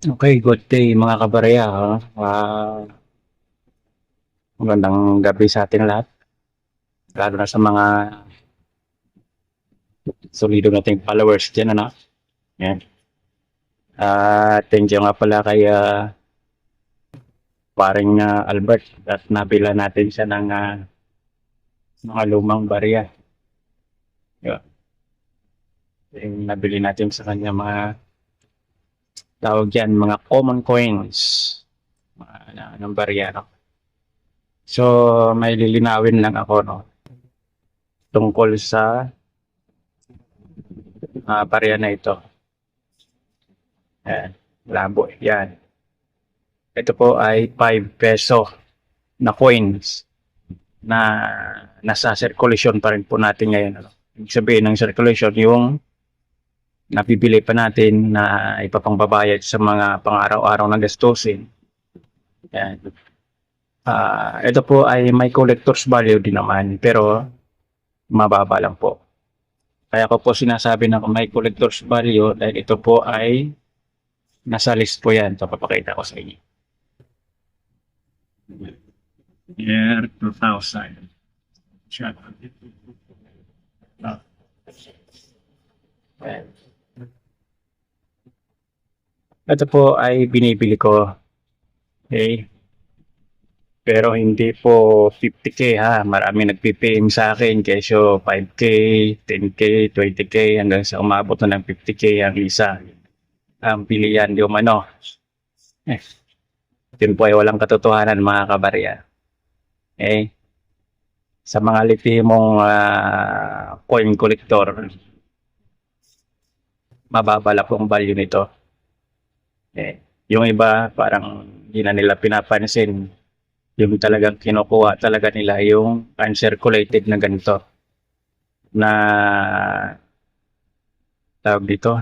Okay, good day mga kabarya. Ah, magandang gabi sa ating lahat. Lalo na sa mga solido nating followers dyan, ano? Yan. Ah, thank you nga pala kay ah, paring ah, Albert at nabila natin siya ng ah, mga lumang barya. Yan. Yung nabili natin sa kanya mga tawag yan, mga common coins. Mga ano, anong barya, no? So, may lilinawin lang ako, no? Tungkol sa uh, barya na ito. Yan. Labo, yan. Ito po ay 5 peso na coins na nasa circulation pa rin po natin ngayon. Ano? Ibig sabihin ng circulation, yung napibili pa natin na ipapangbabayad sa mga pang-araw-araw na gastusin. Yan. Ah, ito po ay may collector's value din naman pero mababa lang po. Kaya ko po sinasabi na may collector's value dahil ito po ay nasa list po yan. Ito papakita ko sa inyo. Year 2000. Check. Ah. Ayan. Ito po ay binibili ko. Okay. Pero hindi po 50k ha. Marami nagpipim sa akin. Kesyo 5k, 10k, 20k hanggang sa umabot na ng 50k ang isa. Ang pilihan yung ano. Eh. Yun po ay walang katotohanan mga kabarya. Okay. Sa mga litihimong ah, coin collector, mababala po ang value nito. Eh, yung iba parang hindi na nila pinapansin. Yung talagang kinukuha talaga nila yung uncirculated na ganito. Na tawag dito?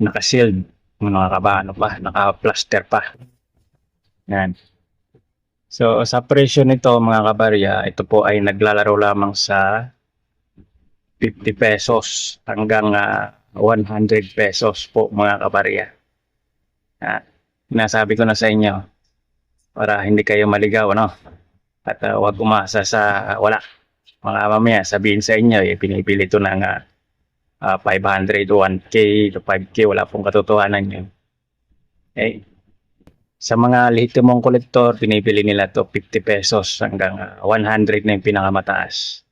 Naka-sealed mga kaba ano pa naka-plaster pa. Yan. So sa presyo nito mga kabarya ito po ay naglalaro lamang sa 50 pesos hanggang ah, 100 pesos po mga kabarya. Ah, sinasabi ko na sa inyo para hindi kayo maligaw ano. At ah, huwag umasa sa ah, wala. Mga mamaya sabihin sa inyo eh pinipili to ng ah, ah, 500 1k to 5k wala pong katotohanan yun. Eh, sa mga lehitimong kolektor, pinipili nila to 50 pesos hanggang ah, 100 na yung pinakamataas.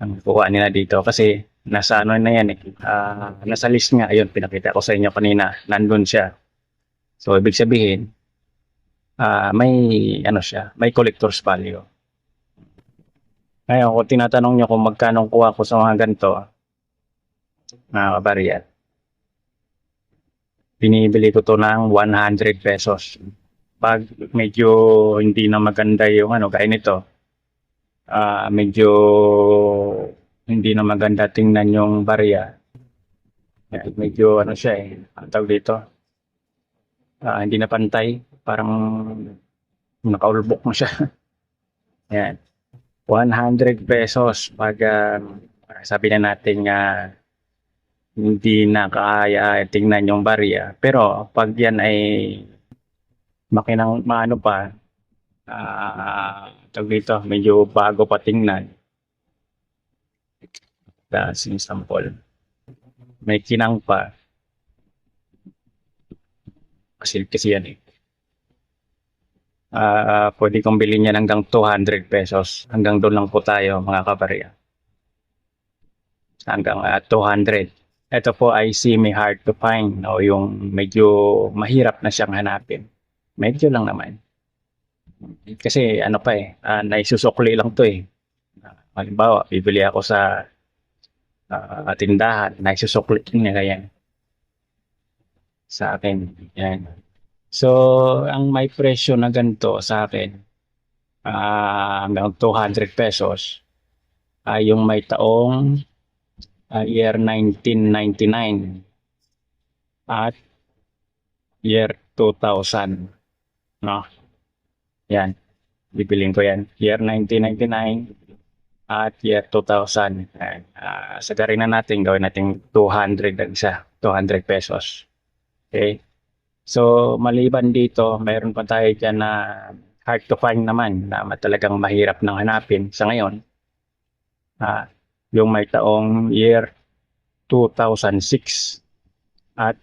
Ang kuha nila dito kasi nasa ano na yan eh. Ah, nasa list nga, ayun, pinakita ko sa inyo kanina, nandun siya. So, ibig sabihin, ah may, ano siya, may collector's value. Ngayon, kung tinatanong nyo kung magkano kuha ko sa mga ganito, mga kabaryan, binibili ko to ng 100 pesos. Pag medyo hindi na maganda yung ano, gaya nito, ah medyo hindi na maganda tingnan yung barya. Yan, medyo ano siya eh, ang tawag dito. Ah, hindi na pantay, parang nakaulbok na siya. Yan. 100 pesos pag ah, sabi na natin nga hindi na kaya tingnan yung barya. Pero pag yan ay makinang maano pa, ah tawag dito, medyo bago pa tingnan, That's sample. May kinang pa. Kasi, kasi yan eh. Ah, pwede kong bilhin yan hanggang 200 pesos. Hanggang doon lang po tayo mga kabarya. Hanggang ah, 200. Ito po ay semi-hard to find o yung medyo mahirap na siyang hanapin. Medyo lang naman. Kasi ano pa eh, ah, naisusukli lang to eh. Halimbawa, bibili ako sa ah, tindahan, naisusukli niya kaya sa akin. Yan. So, ang may presyo na ganito sa akin, ah, hanggang 200 pesos, ay yung may taong ah, year 1999 at year 2000. No? Yan. Bibilin ko yan. Year 1999 at year 2000. Ayan. Ah, sagarin na natin, gawin natin 200 ang isa. 200 pesos. Okay. So, maliban dito, mayroon pa tayo dyan na hard to find naman na talagang mahirap nang hanapin sa ngayon. Ah, yung may taong year 2006 at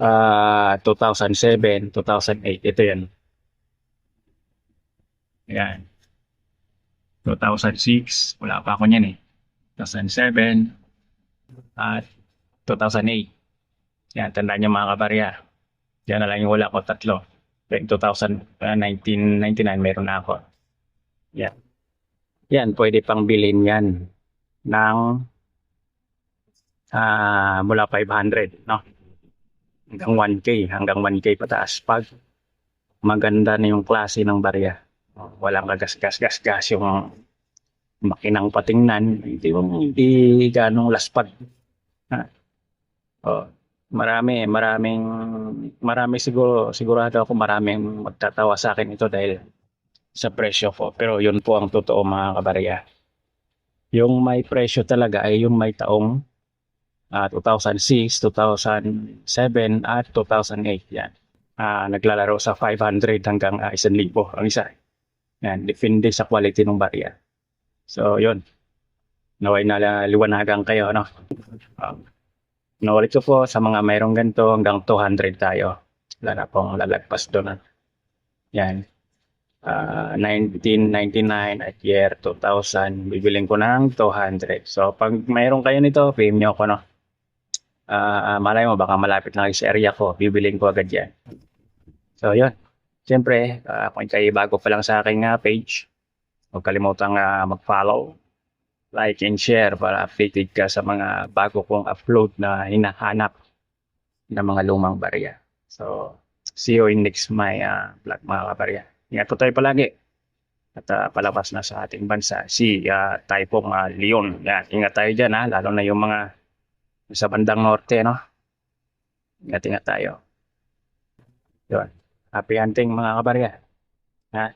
ah 2007, 2008. Ito yan. Yan. 2006, wala pa ako niyan eh. 2007 at 2008. Yan, tandaan niyo mga kabarya. Yan na lang yung wala ko, tatlo. Then 2000, ah, 1999, meron na ako. Yan. Yan, pwede pang bilhin yan ng ah mula 500, no? Hanggang 1K, hanggang 1K pataas. Pag maganda na yung klase ng barya. Walang kagas-gas-gas-gas yung makinang patingnan. Hindi mo hindi ganong laspag. Ha? Oh, marami, maraming, marami siguro, sigurado ako maraming magtatawa sa akin ito dahil sa presyo po. Pero yun po ang totoo mga kabarya. Yung may presyo talaga ay yung may taong ah, 2006, 2007 at 2008 yan. Ah, naglalaro sa 500 hanggang uh, 1,000 ang isa. Yan, depende sa quality ng barya. So, yun. Naway na liwanagan kayo, no? Uh, Naulit ko po sa mga mayroong ganito hanggang 200 tayo. Wala na pong lalagpas doon. ah. Yan. Ah, 1999 at year 2000, bibiling ko ng 200. So, pag mayroon kayo nito, PM nyo ako, no? Ah, malay mo, baka malapit na kayo sa area ko, bibiling ko agad yan. So, yun. Siyempre, ah, kung kayo bago pa lang sa aking ah, page, huwag kalimutang ah, mag-follow, like and share para updated ka sa mga bago kong upload na hinahanap ng mga lumang barya. So, see you in next my ah, vlog mga kabarya. Ingat po tayo palagi. At ah, palabas na sa ating bansa si uh, Typhoon ah, Leon. Yan, ingat tayo dyan ha, lalo na yung mga sa bandang norte, no? Ingat-ingat tayo. Yun. Happy hunting mga kabarya. Ha?